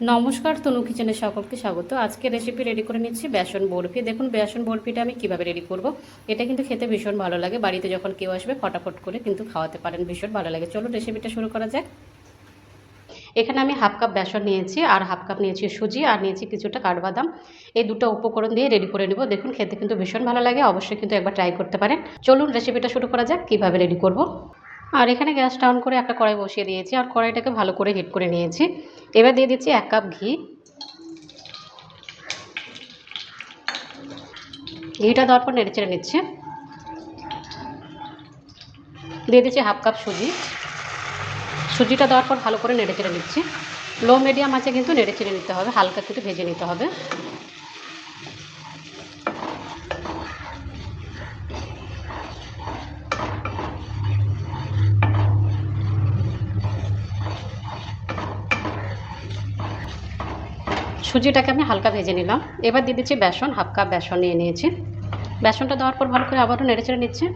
নমস্কার, তনু কিচেনে সকলকে স্বাগত। আজকে রেসিপি রেডি করে নিচ্ছি বেসন বরফি। দেখুন, বেসন বরফিটা আমি কীভাবে রেডি করব? এটা কিন্তু খেতে ভীষণ ভালো লাগে। বাড়িতে যখন কেউ আসবে, ফটাফট করে কিন্তু খাওয়াতে পারেন, ভীষণ ভালো লাগে। চলুন রেসিপিটা শুরু করা যাক। এখানে আমি হাফ কাপ বেসন নিয়েছি আর হাফ কাপ নিয়েছি সুজি আর নিয়েছি কিছুটা কাঠবাদাম। এই দুটো উপকরণ দিয়ে রেডি করে নেব। দেখুন, খেতে কিন্তু ভীষণ ভালো লাগে। অবশ্যই কিন্তু একবার ট্রাই করতে পারেন। চলুন রেসিপিটা শুরু করা যাক, কীভাবে রেডি করব? আর এখানে গ্যাসটা অন করে একটা কড়াই বসিয়ে দিয়েছি আর কড়াইটাকে ভালো করে হিট করে নিয়েছি। এবার দিয়ে দিচ্ছি এক কাপ ঘি। ঘিটা দেওয়ার পর নেড়ে চেড়ে নিচ্ছে। দিয়ে দিচ্ছি হাফ কাপ সুজি। সুজিটা দেওয়ার পর ভালো করে নেড়ে চেড়ে নিচ্ছি। লো মিডিয়াম আছে কিন্তু নেড়ে চেড়ে নিতে হবে, হালকা কিন্তু ভেজে নিতে হবে। সুজিটাকে আমি হালকা ভেজে নিলাম। এবার দিয়ে দিচ্ছি বেসন, হাফ কাপ বেসন নিয়ে নিয়েছি। বেসনটা দেওয়ার পর ভালো করে আবারও নেড়ে চেড়ে নিচ্ছে।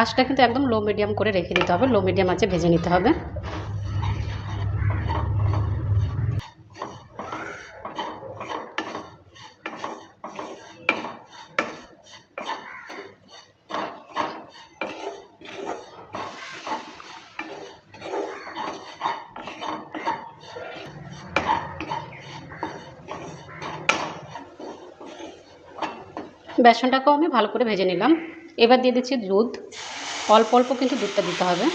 আঁচটা কিন্তু একদম লো মিডিয়াম করে রেখে দিতে হবে লো মিডিয়াম আছে ভেজে নিতে হবে। বেসনটাকেও আমি ভালো করে ভেজে নিলাম। এবার দিয়ে দিচ্ছি দুধ। অল্প অল্প কিন্তু দুধটা দিতে হবে।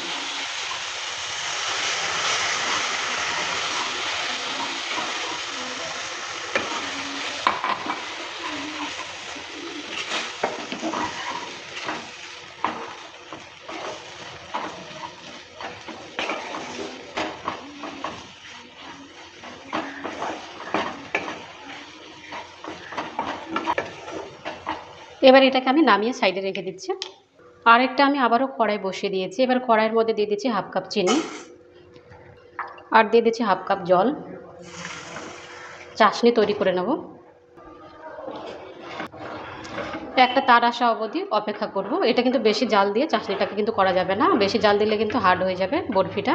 এবার এটাকে আমি নামিয়ে সাইডে রেখে দিচ্ছি। আরেকটা আমি আবারও কড়াই বসিয়ে দিয়েছি। এবার কড়াইয়ের মধ্যে দিয়ে দিচ্ছি হাফ কাপ চিনি আর দিয়ে দিচ্ছি হাফ কাপ জল। চাশনি তৈরি করে নেব। একটা তার আসা অবধি অপেক্ষা করব। এটা কিন্তু বেশি জাল দিয়ে চাশনিটাকে কিন্তু করা যাবে না। বেশি জাল দিলে কিন্তু হার্ড হয়ে যাবে বরফিটা।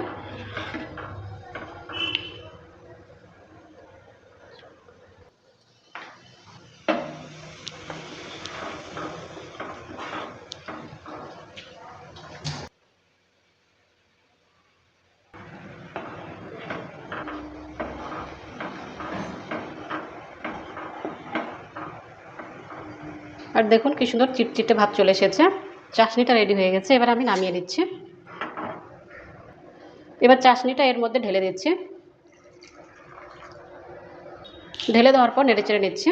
আর দেখুন কি সুন্দর চিটচিটে ভাব চলে এসেছে। চাশনিটা রেডি হয়ে গেছে, এবার আমি নামিয়ে দিচ্ছি এবার চাশনিটা এর মধ্যে ঢেলে দিচ্ছি। ঢেলে দেওয়ার পর নেড়ে চেড়ে নিচ্ছি।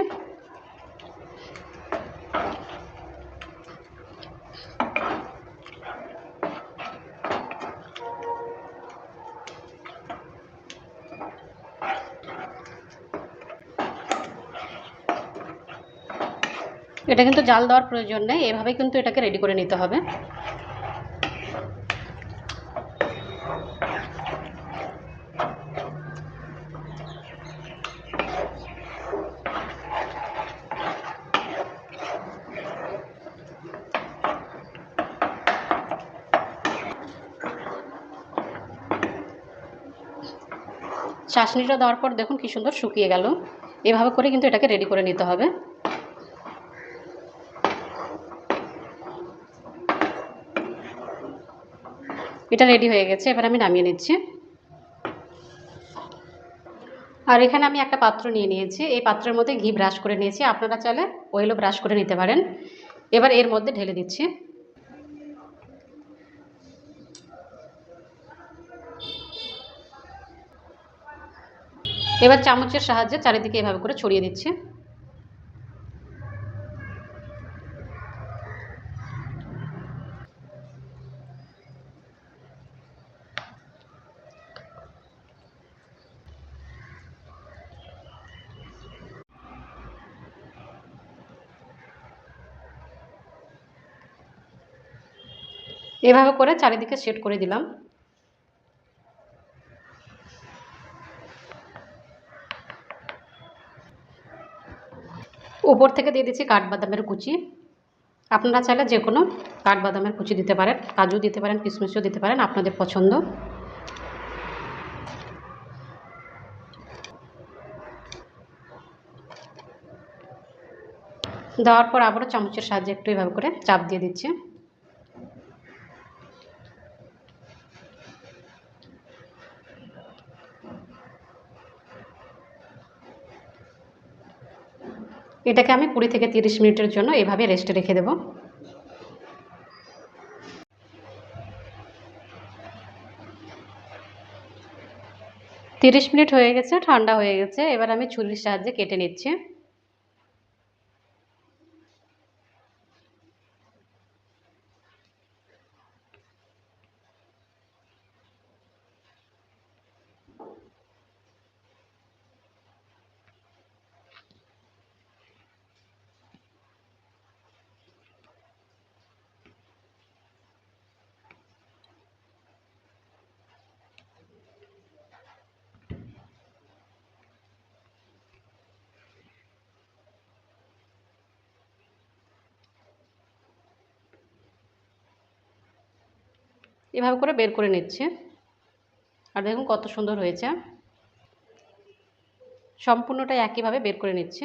এটা কিন্তু জাল দেওয়ার প্রয়োজন নেই, এভাবে কিন্তু এটাকে রেডি করে নিতে হবে। চাশনিটা দেওয়ার পর দেখুন কি সুন্দর শুকিয়ে গেল। এভাবে করে কিন্তু এটাকে রেডি করে নিতে হবে। এটা রেডি হয়ে গেছে, এবার আমি নামিয়ে নিচ্ছি। আর এখানে আমি একটা পাত্র নিয়ে নিয়েছি, এই পাত্রের মধ্যে ঘি ব্রাশ করে নিয়েছি। আপনারা চাইলে ওয়েলও ব্রাশ করে নিতে পারেন। এবার এর মধ্যে ঢেলে দিচ্ছি। এবার চামচের সাহায্যে চারিদিকে এভাবে করে ছড়িয়ে দিচ্ছি। এভাবে করে চারিদিকে সেট করে দিলাম। উপর থেকে দিয়ে দিচ্ছি কাঠবাদামের কুচি। আপনারা চাইলে যে কোনো কাঠবাদামের কুচি দিতে পারেন, কাজু দিতে পারেন, কিশমিশও দিতে পারেন, আপনাদের পছন্দ। দেওয়ার পর আবারও চামচের সাহায্যে একটু এভাবে করে চাপ দিয়ে দিচ্ছি। এটাকে আমি কুড়ি থেকে তিরিশ মিনিটের জন্য এভাবে রেস্টে রেখে দেব। তিরিশ মিনিট হয়ে গেছে, ঠান্ডা হয়ে গেছে। এবার আমি ছুরির সাহায্যে কেটে নিচ্ছি। এভাবে করে বের করে নিচ্ছে। আর দেখুন কত সুন্দর হয়েছে। সম্পূর্ণটাই একইভাবে বের করে নিচ্ছে।